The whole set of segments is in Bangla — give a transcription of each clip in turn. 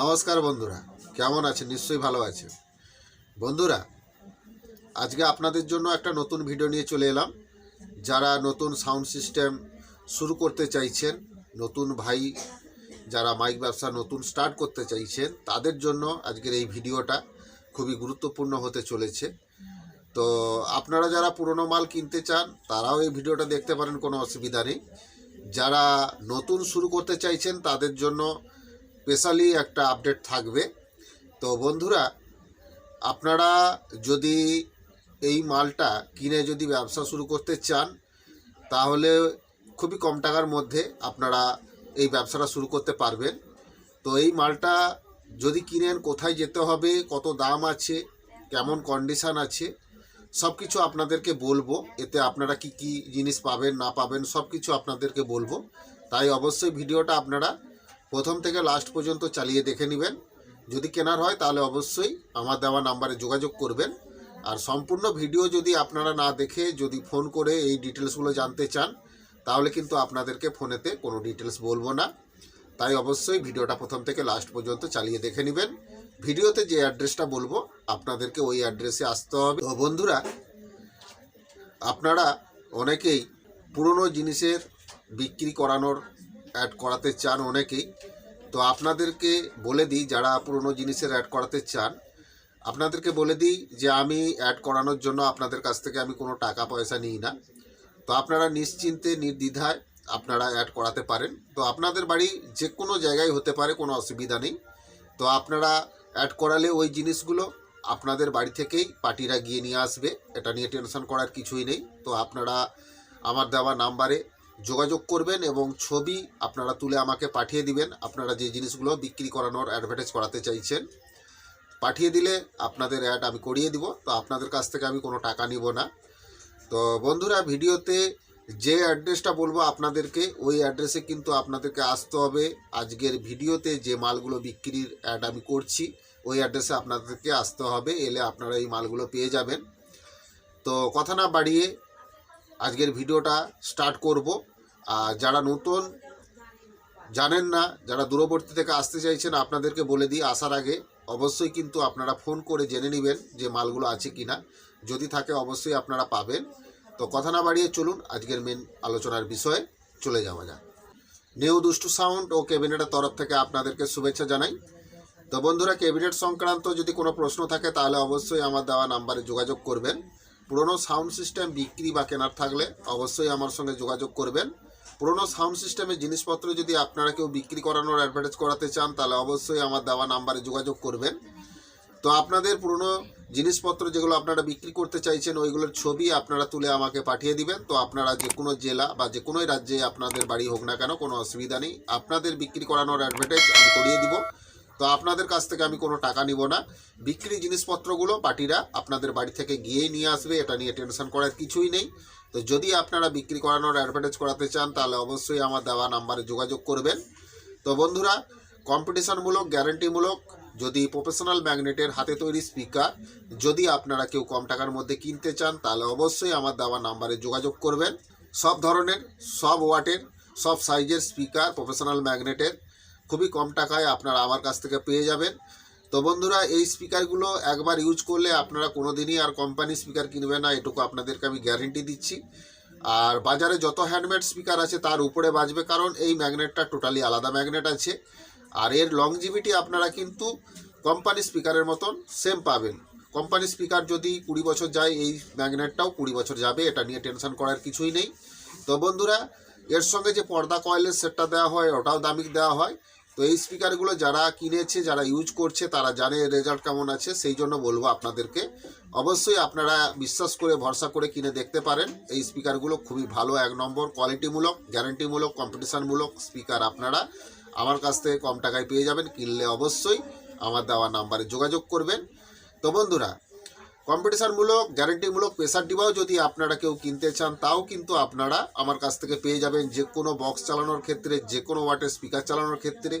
নমস্কার বন্ধুরা, কেমন আছেন? নিশ্চয়ই ভালো আছে বন্ধুরা, আজকে আপনাদের জন্য একটা নতুন ভিডিও নিয়ে চলে এলাম। যারা নতুন সাউন্ড সিস্টেম শুরু করতে চাইছেন, নতুন ভাই যারা মাইক ব্যবসা নতুন স্টার্ট করতে চাইছেন, তাদের জন্য আজকের এই ভিডিওটা খুবই গুরুত্বপূর্ণ হতে চলেছে। তো আপনারা যারা পুরনো মাল কিনতে চান, তারাও এই ভিডিওটা দেখতে পারেন, কোনো অসুবিধা নেই। যারা নতুন শুরু করতে চাইছেন, তাদের জন্য স্পেশালি একটা আপডেট থাকবে। তো বন্ধুরা, আপনারা যদি এই মালটা কিনে যদি ব্যবসা শুরু করতে চান, তাহলে খুবই কম টাকার মধ্যে আপনারা এই ব্যবসাটা শুরু করতে পারবেন। তো এই মালটা যদি কিনেন, কোথায় যেতে হবে, কত দাম আছে, কেমন কন্ডিশান আছে সব কিছু আপনাদেরকে বলব। এতে আপনারা কি কি জিনিস পাবেন, না পাবেন সব কিছু আপনাদেরকে বলব। তাই অবশ্যই ভিডিওটা আপনারা প্রথম থেকে লাস্ট পর্যন্ত চালিয়ে দেখে নেবেন। যদি কেনার হয়, তাহলে অবশ্যই আমার দেওয়া নাম্বারে যোগাযোগ করবেন। আর সম্পূর্ণ ভিডিও যদি আপনারা না দেখে, যদি ফোন করে এই ডিটেলসগুলো জানতে চান, তাহলে কিন্তু আপনাদেরকে ফোনেতে কোনো ডিটেলস বলব না। তাই অবশ্যই ভিডিওটা প্রথম থেকে লাস্ট পর্যন্ত চালিয়ে দেখে নেবেন। ভিডিওতে যে অ্যাড্রেসটা বলব, আপনাদেরকে ওই অ্যাড্রেসে আসতে হবে। তো বন্ধুরা, আপনারা অনেকেই পুরনো জিনিসের বিক্রি করানোর অ্যাড করাতে চান অনেকেই। তো আপনাদেরকে বলে দিই, যারা পুরনো জিনিসের অ্যাড করাতে চান, আপনাদেরকে বলে দিই যে আমি অ্যাড করানোর জন্য আপনাদের কাছ থেকে আমি কোনো টাকা পয়সা নিই না। তো আপনারা নিশ্চিন্তে, নির্দ্বিধায় আপনারা অ্যাড করাতে পারেন। তো আপনাদের বাড়ি যে কোনো জায়গায় হতে পারে, কোনো অসুবিধা নেই। তো আপনারা অ্যাড করালে ওই জিনিসগুলো আপনাদের বাড়ি থেকেই পার্টিরা গিয়ে নিয়ে আসবে। এটা নিয়ে টেনশন করার কিছুই নেই। তো আপনারা আমার দেওয়া নাম্বারে যোগাযোগ করবেন এবং ছবি আপনারা তুলে আমাকে পাঠিয়ে দিবেন। আপনারা যে জিনিসগুলো বিক্রি করানোর অ্যাডভার্টাইজ করাতে চাইছেন, পাঠিয়ে দিলে আপনাদের অ্যাড আমি করিয়ে দিব। তো আপনাদের কাছ থেকে আমি কোনো টাকা নিব না। তো বন্ধুরা, ভিডিওতে যে অ্যাড্রেসটা বলব আপনাদেরকে, ওই অ্যাড্রেসে কিন্তু আপনাদেরকে আসতে হবে। আজকের ভিডিওতে যে মালগুলো বিক্রির অ্যাড আমি করছি, ওই অ্যাড্রেসে আপনাদেরকে আসতে হবে। এলে আপনারা এই মালগুলো পেয়ে যাবেন। তো কথা না বাড়িয়ে আজকের ভিডিওটা স্টার্ট করব। আর যারা নতুন, জানেন না, যারা দূরবর্তী থেকে আসতে চাইছেন, আপনাদেরকে বলে দিই আসার আগে অবশ্যই কিন্তু আপনারা ফোন করে জেনে নেবেন যে মালগুলো আছে কিনা। যদি থাকে, অবশ্যই আপনারা পাবেন। তো কথা না বাড়িয়ে চলুন, আজকের মেন আলোচনার বিষয়ে চলে যাওয়া যাক। নিউ দুষ্টু সাউন্ড ও ক্যাবিনেটের তরফ থেকে আপনাদেরকে শুভেচ্ছা জানাই। তো বন্ধুরা ক্যাবিনেট সংক্রান্ত যদি কোনো প্রশ্ন থাকে, তাহলে অবশ্যই আমার দেওয়া নাম্বারে যোগাযোগ করবেন। পুরনো সাউন্ড সিস্টেম বিক্রি বা কেনার থাকলে অবশ্যই আমার সঙ্গে যোগাযোগ করবেন। পুরনো সাউন্ড সিস্টেমের জিনিসপত্র যদি আপনারা কেউ বিক্রি করানোর অ্যাডভার্টাইজ করাতে চান, তাহলে অবশ্যই আমার দেওয়া নাম্বারে যোগাযোগ করবেন। তো আপনাদের পুরনো জিনিসপত্র যেগুলো আপনারা বিক্রি করতে চাইছেন, ওইগুলোর ছবি আপনারা তুলে আমাকে পাঠিয়ে দিবেন। তো আপনারা যে কোনো জেলা বা যে কোনো রাজ্যে আপনাদের বাড়ি হোক না কেন, কোনো অসুবিধা নেই। আপনাদের বিক্রি করানোর অ্যাডভার্টাইজ আমি করিয়ে দিব। তো আপনাদের কাছ থেকে আমি কোনো টাকা নিব না। বিক্রি জিনিসপত্রগুলো পার্টিরা আপনাদের বাড়ি থেকে গিয়ে নিয়ে আসবে, এটা নিয়ে টেনশন করার কিছুই নেই। তো যদি আপনারা বিক্রি করানোর অ্যাডভার্টাইজ করাতে চান, তাহলে অবশ্যই আমার দেওয়া নাম্বারে যোগাযোগ করবেন। তো বন্ধুরা কম্পিটিশনমূলক গ্যারেন্টিমূলক যদি প্রফেশনাল ম্যাগনেটের হাতে তৈরি স্পিকার যদি আপনারা কেউ কম টাকার মধ্যে কিনতে চান, তাহলে অবশ্যই আমার দেওয়া নাম্বারে যোগাযোগ করবেন। সব ধরনের, সব ওয়াটের, সব সাইজের স্পিকার প্রফেশনাল ম্যাগনেটের খুবই কম টাকায় আপনারা আমার কাছ থেকে পেয়ে যাবেন। তো বন্ধুরা, এই স্পিকারগুলো একবার ইউজ করলে আপনারা কোনো দিনই আর কোম্পানি স্পিকার কিনবে না, এটুকু আপনাদেরকে আমি গ্যারেন্টি দিচ্ছি। আর বাজারে যত হ্যান্ডমেড স্পিকার আছে, তার উপরে বাজবে, কারণ এই ম্যাগনেটটা টোটালি আলাদা ম্যাগনেট আছে। আর এর লংজিভিটি আপনারা কিন্তু কোম্পানি স্পিকারের মতন সেম পাবেন। কোম্পানি স্পিকার যদি কুড়ি বছর যায়, এই ম্যাগনেটটাও কুড়ি বছর যাবে, এটা নিয়ে টেনশন করার কিছুই নেই। তো বন্ধুরা, এর সঙ্গে যে পর্দা কয়েলের সেটটা দেওয়া হয়, ওটাও দামি দেওয়া হয়। তো এই স্পিকারগুলো যারা কিনেছে, যারা ইউজ করছে, তারা জানে রেজাল্ট কেমন আছে, সেই জন্য বলব আপনাদেরকে। অবশ্যই আপনারা বিশ্বাস করে, ভরসা করে কিনে দেখতে পারেন। এই স্পিকারগুলো খুবই ভালো, এক নম্বর কোয়ালিটিমূলক গ্যারান্টিমূলক কম্পিটিশানমূলক স্পিকার আপনারা আমার কাছ থেকে কম টাকায় পেয়ে যাবেন। কিনলে অবশ্যই আমার দেওয়া নাম্বারে যোগাযোগ করবেন। তো বন্ধুরা কম্পিটিশানমূলক গ্যারেন্টিমূলক প্রেসার ডিবাও যদি আপনারা কেউ কিনতে চান, তাও কিন্তু আপনারা আমার কাছ থেকে পেয়ে যাবেন যে কোনো বক্স চালানোর ক্ষেত্রে যে কোনো ওয়াটের স্পিকার চালানোর ক্ষেত্রে।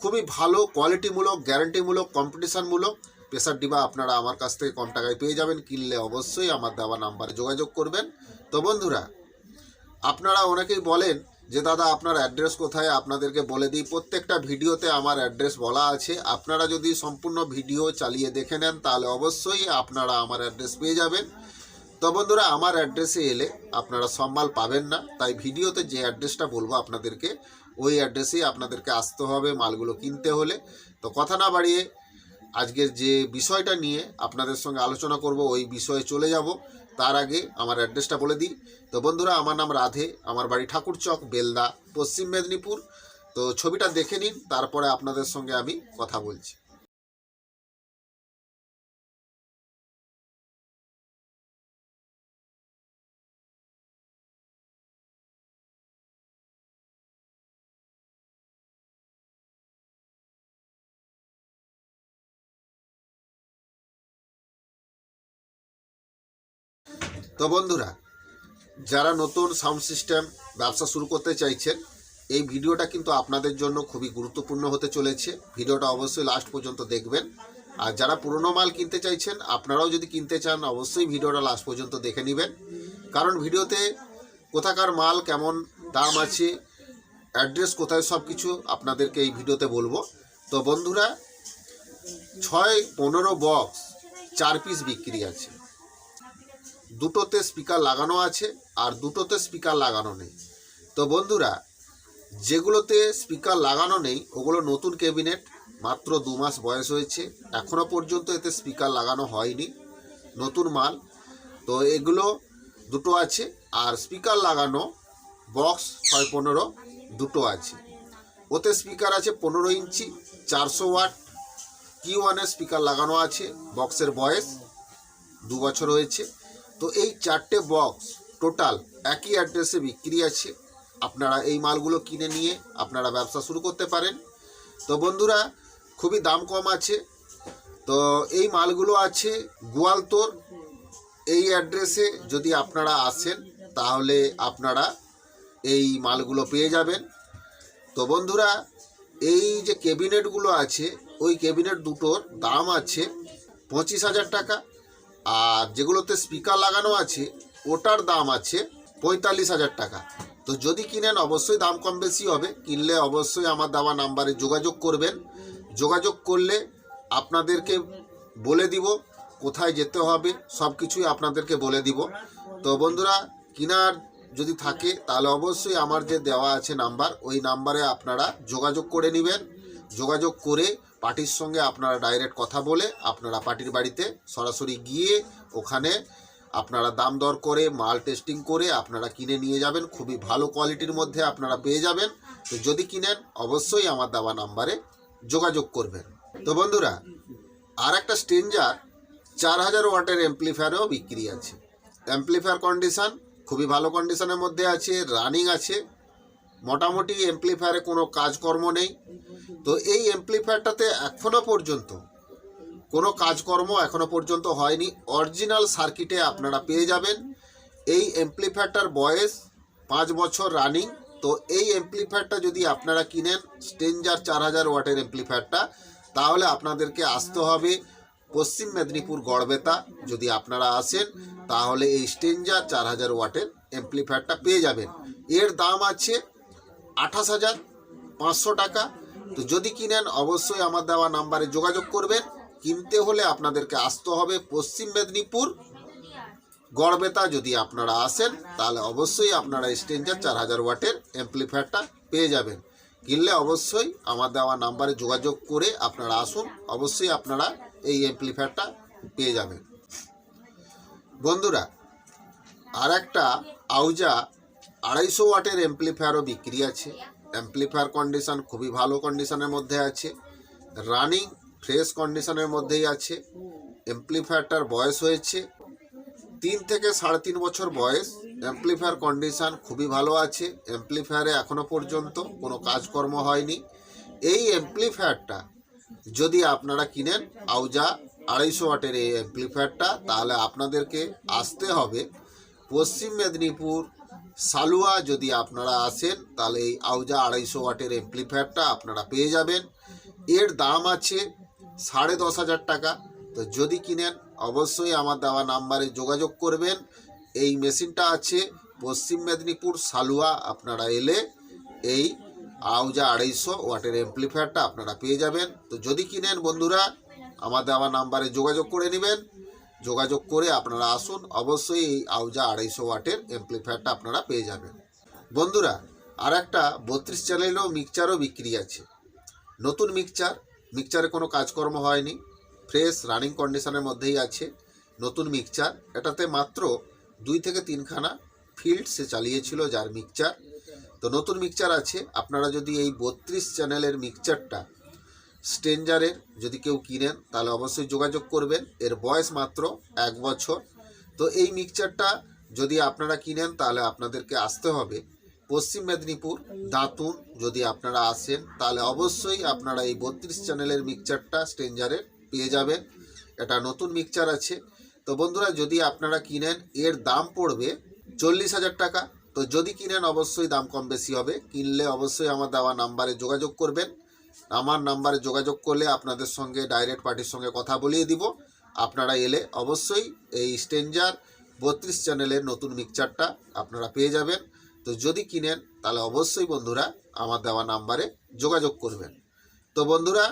খুবই ভালো কোয়ালিটিমূলক গ্যারান্টিমূলক কম্পিটিশানমূলক প্রেসার ডিবা আপনারা আমার কাছ থেকে কম টাকায় পেয়ে যাবেন। কিনলে অবশ্যই আমার দেওয়া নাম্বারে যোগাযোগ করবেন। তো বন্ধুরা, আপনারা অনেকেই বলেন যে দাদা, আপনার অ্যাড্রেস কোথায়? আপনাদেরকে বলে দিই, প্রত্যেকটা ভিডিওতে আমার অ্যাড্রেস বলা আছে। আপনারা যদি সম্পূর্ণ ভিডিও চালিয়ে দেখে নেন, তাহলে অবশ্যই আপনারা আমার অ্যাড্রেস পেয়ে যাবেন। তো বন্ধুরা, আমার অ্যাড্রেসে এলে আপনারা সব মাল পাবেন না। তাই ভিডিওতে যে অ্যাড্রেসটা বলব আপনাদেরকে, ওই অ্যাড্রেসেই আপনাদেরকে আসতে হবে মালগুলো কিনতে হলে। তো কথা না বাড়িয়ে, আজকের যে বিষয়টা নিয়ে আপনাদের সঙ্গে আলোচনা করব, ওই বিষয়ে চলে যাব। তার আগে আমার অ্যাড্রেসটা বলে দিই। তো বন্ধুরা, আমার নাম রাধে, আমার বাড়ি ঠাকুরচক, বেলদা, পশ্চিম মেদিনীপুর। তো ছবিটা দেখে নিন, তারপরে আপনাদের সঙ্গে আমি কথা বলছি। তো বন্ধুরা, যারা নতুন সাউন্ড সিস্টেম ব্যবসা শুরু করতে চাইছেন, এই ভিডিওটা কিন্তু আপনাদের জন্য খুবই গুরুত্বপূর্ণ হতে চলেছে। ভিডিওটা অবশ্যই লাস্ট পর্যন্ত দেখবেন। আর যারা পুরনো মাল কিনতে চাইছেন, আপনারাও যদি কিনতে চান, অবশ্যই ভিডিওটা লাস্ট পর্যন্ত দেখে নেবেন। কারণ ভিডিওতে কোথাকার মাল, কেমন দাম আছে অ্যাড্রেস কোথায় সব কিছু আপনাদেরকে এই ভিডিওতে বলব। তো বন্ধুরা, ছয় পনেরো বক্স চার পিস বিক্রি আছে। দুটোতে স্পিকার লাগানো আছে আর দুটোতে স্পিকার লাগানো নেই। তো বন্ধুরা, যেগুলোতে স্পিকার লাগানো নেই, ওগুলো নতুন ক্যাবিনেট মাত্র দু মাস বয়স হয়েছে এখনও পর্যন্ত এতে স্পিকার লাগানো হয়নি, নতুন মাল। তো এগুলো দুটো আছে, আর স্পিকার লাগানো বক্স ছয় পনেরো দুটো আছে। ওতে স্পিকার আছে পনেরো ইঞ্চি, চারশো ওয়াট কি ওয়ানের স্পিকার লাগানো আছে বক্সের বয়স দু বছর হয়েছে। তো এই চারটে বক্স টোটাল একই অ্যাড্রেসে বিক্রি আছে। আপনারা এই মালগুলো কিনে নিয়ে আপনারা ব্যবসা শুরু করতে পারেন। তো বন্ধুরা, খুবই দাম কম আছে। তো এই মালগুলো আছে গোয়ালতোর। এই অ্যাড্রেসে যদি আপনারা আসেন, তাহলে আপনারা এই মালগুলো পেয়ে যাবেন। তো বন্ধুরা, এই যে ক্যাবিনেটগুলো আছে, ওই ক্যাবিনেট দুটোর দাম আছে পঁচিশ হাজার টাকা। আর যেগুলোতে স্পিকার লাগানো আছে, ওটার দাম আছে পঁয়তাল্লিশ হাজার টাকা। তো যদি কিনেন, অবশ্যই দাম কম বেশি হবে। কিনলে অবশ্যই আমার দেওয়া নাম্বারে যোগাযোগ করবেন। যোগাযোগ করলে আপনাদেরকে বলে দিব, কোথায় যেতে হবে সব কিছুই আপনাদেরকে বলে দিব। তো বন্ধুরা, কিনার যদি থাকে, তাহলে অবশ্যই আমার যে দেওয়া আছে নাম্বার, ওই নাম্বারে আপনারা যোগাযোগ করে নেবেন। যোগাযোগ করে পার্টির সঙ্গে আপনারা ডাইরেক্ট কথা বলে আপনারা পার্টির বাড়িতে সরাসরি গিয়ে ওখানে আপনারা দাম দর করে মাল টেস্টিং করে আপনারা কিনে নিয়ে যাবেন। খুবই ভালো কোয়ালিটির মধ্যে আপনারা পেয়ে যাবেন। তো যদি কিনেন, অবশ্যই আমার দেওয়া নাম্বারে যোগাযোগ করবেন। তো বন্ধুরা আর একটা স্টেঞ্জার চার হাজার ওয়াটের এমপ্লিফায়ারও বিক্রি আছে। এমপ্লিফায়ার কন্ডিশন খুবই ভালো কন্ডিশনের মধ্যে আছে রানিং আছে। মোটামুটি এমপ্লিফায়ারে কোনো কাজকর্ম নেই। তো এই এমপ্লিফায়ারটাতে এখনও পর্যন্ত কোনো কাজকর্ম এখনও পর্যন্ত হয়নি। অরিজিনাল সার্কিটে আপনারা পেয়ে যাবেন। এই এমপ্লিফায়ারটার বয়স পাঁচ বছর রানিং তো এই এমপ্লিফায়ারটা যদি আপনারা কিনেন স্টেঞ্জার চার হাজার ওয়াটের এমপ্লিফায়ারটা তাহলে আপনাদেরকে আসতে হবে পশ্চিম মেদিনীপুর গড়বেতা। যদি আপনারা আসেন, তাহলে এই স্টেঞ্জার চার হাজার ওয়াটের এমপ্লিফায়ারটা পেয়ে যাবেন। এর দাম আছে আঠাশ হাজার পাঁচশো টাকা। তো যদি কিনেন, অবশ্যই আমার দেওয়া নাম্বারে যোগাযোগ করবেন। কিনতে হলে আপনাদেরকে আসতে হবে পশ্চিম মেদিনীপুর। গড়বেতা যদি আপনারা আসেন, তাহলে অবশ্যই আপনারা স্টেঞ্জার চার হাজার ওয়াটের এমপ্লিফায়ারটা পেয়ে যাবেন। কিনলে অবশ্যই আমার দেওয়া নাম্বারে যোগাযোগ করে আপনারা আসুন। অবশ্যই আপনারা এই এমপ্লিফায়ারটা পেয়ে যাবেন। বন্ধুরা আর একটা আউজা আড়াইশো ওয়াটের এমপ্লিফায়ারও বিক্রি আছে। এমপ্লিফায়ার কন্ডিশন খুবই ভালো কন্ডিশনের মধ্যে আছে। রানিং ফ্রেশ কন্ডিশনের মধ্যেই আছে। এমপ্লিফায়ারটার বয়স হয়েছে তিন থেকে সাড়ে তিন বছর বয়স। এমপ্লিফায়ার কন্ডিশন খুবই ভালো আছে। এমপ্লিফায়ারে এখনও পর্যন্ত কোনো কাজকর্ম হয়নি। এই এমপ্লিফায়ারটা যদি আপনারা কিনেন আউজা আড়াইশো ওয়াটের এই এমপ্লিফায়ারটা তাহলে আপনাদেরকে আসতে হবে পশ্চিম মেদিনীপুর সালুয়া যদি আপনারা আসেন, তাহলে এই আউজা আড়াইশো ওয়াটের এমপ্লিফায়ারটা আপনারা পেয়ে যাবেন। এর দাম আছে সাড়ে দশ হাজার টাকা। তো যদি কিনেন, অবশ্যই আমার দেওয়া নাম্বারে যোগাযোগ করবেন। এই মেশিনটা আছে পশ্চিম মেদিনীপুর সালুয়া। আপনারা এলে এই আউজা আড়াইশো ওয়াটের এমপ্লিফায়ারটা আপনারা পেয়ে যাবেন। তো যদি কিনেন বন্ধুরা, আমার দেওয়া নাম্বারে যোগাযোগ করে নেবেন। যোগাযোগ করে আপনারা আসুন। অবশ্যই এই আউজা আড়াইশো ওয়াটের এমপ্লিফায়ারটা আপনারা পেয়ে যাবেন। বন্ধুরা আর একটা বত্রিশ চ্যানেলেও মিক্সচারও বিক্রি আছে। নতুন মিক্সচার মিক্সচারে কোনো কাজকর্ম হয়নি। ফ্রেশ রানিং কন্ডিশনের মধ্যেই আছে। নতুন মিক্সচার এটাতে মাত্র দুই থেকে তিনখানা ফিল্ড সে চালিয়েছিল যার মিক্সচার তো নতুন মিক্সচার আছে। আপনারা যদি এই বত্রিশ চ্যানেলের মিক্সচারটা স্টেঞ্জারের যদি কেউ কিনেন, তাহলে অবশ্যই যোগাযোগ করবেন। এর বয়স মাত্র এক বছর। তো এই মিক্সচারটা যদি আপনারা কিনেন, তাহলে আপনাদেরকে আসতে হবে পশ্চিম মেদিনীপুর, দাঁতুন যদি আপনারা আসেন, তাহলে অবশ্যই আপনারা এই বত্রিশ চ্যানেলের মিক্সচারটা স্টেঞ্জারের পেয়ে যাবেন। এটা নতুন মিক্সচার আছে। তো বন্ধুরা, যদি আপনারা কিনেন, এর দাম পড়বে চল্লিশ হাজার টাকা। তো যদি কিনেন, অবশ্যই দাম কম বেশি হবে। কিনলে অবশ্যই আমার দেওয়া নাম্বারে যোগাযোগ করবেন। আমার নাম্বারে যোগাযোগ করলে আপনাদের সঙ্গে ডাইরেক্ট পার্টির সঙ্গে কথা বলিয়ে দিব। আপনারা এলে অবশ্যই এই স্টেঞ্জার বত্রিশ চ্যানেলের নতুন মিক্সচারটা আপনারা পেয়ে যাবেন। তো যদি কিনেন, তাহলে অবশ্যই বন্ধুরা আমার দেওয়া নাম্বারে যোগাযোগ করবেন। তো বন্ধুরা,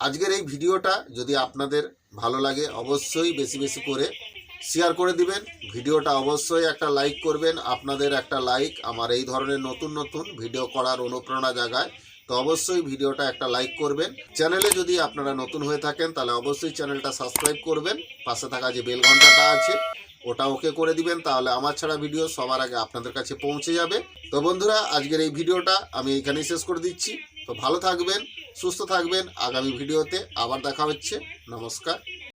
আজকের এই ভিডিওটা যদি আপনাদের ভালো লাগে, অবশ্যই বেশি বেশি করে শেয়ার করে দিবেন। ভিডিওটা অবশ্যই একটা লাইক করবেন, আপনাদের একটা লাইক আমার এই ধরনের নতুন নতুন ভিডিও করার অনুপ্রেরণা জাগায়। তো অবশ্যই ভিডিওটা একটা লাইক করবেন। চ্যানেলে যদি আপনারা নতুন হয়ে থাকেন, তাহলে অবশ্যই চ্যানেলটা সাবস্ক্রাইব করবেন। পাশে থাকা যে বেল ঘন্টাটা আছে, ওটা ওকে করে দিবেন। তাহলে আমার ছাড়া ভিডিও সবার আগে আপনাদের কাছে পৌঁছে যাবে। তো বন্ধুরা, আজকের এই ভিডিওটা আমি এখানেই শেষ করে দিচ্ছি। তো ভালো থাকবেন, সুস্থ থাকবেন। আগামী ভিডিওতে আবার দেখা হচ্ছে। নমস্কার।